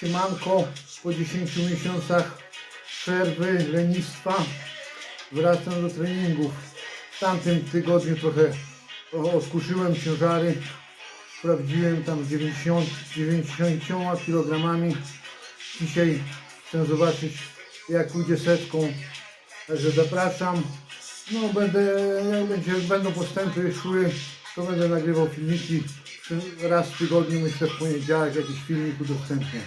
Siemanko, po 10 miesiącach przerwy, lenistwa wracam do treningów. W tamtym tygodniu trochę o- odkurzyłem ciężary, sprawdziłem tam z 90, 90 kg. Dzisiaj chcę zobaczyć jak pójdzie setką, także zapraszam. No będę, jak będzie, będą postępy szły, to będę nagrywał filmiki. Raz w tygodniu, myślę w poniedziałek jakiś filmik udostępnię.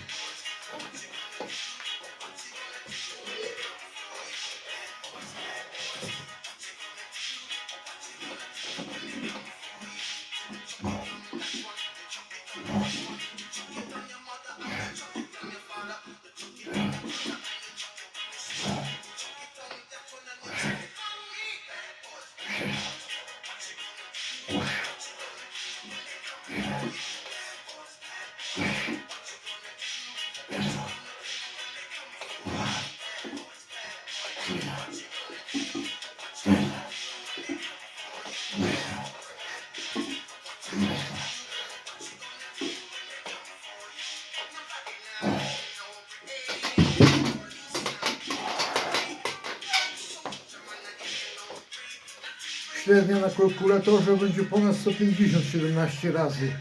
Średnia na kalkulatorze będzie ponad 150 17 razy.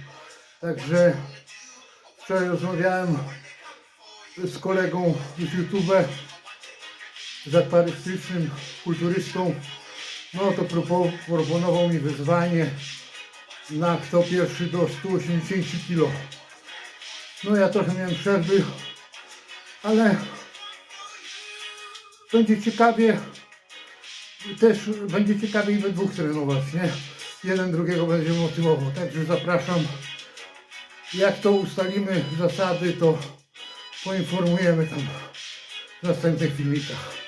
Także wczoraj rozmawiałem z kolegą z YouTube, z akwarystycznym kulturystą. No to propo- proponował mi wyzwanie na kto pierwszy do 180 kg. No ja trochę miałem przerwy, ale będzie ciekawie też będzie ciekawie i we dwóch trenować, nie? Jeden drugiego będzie motywował, także zapraszam. Jak to ustalimy zasady, to poinformujemy tam w następnych filmikach.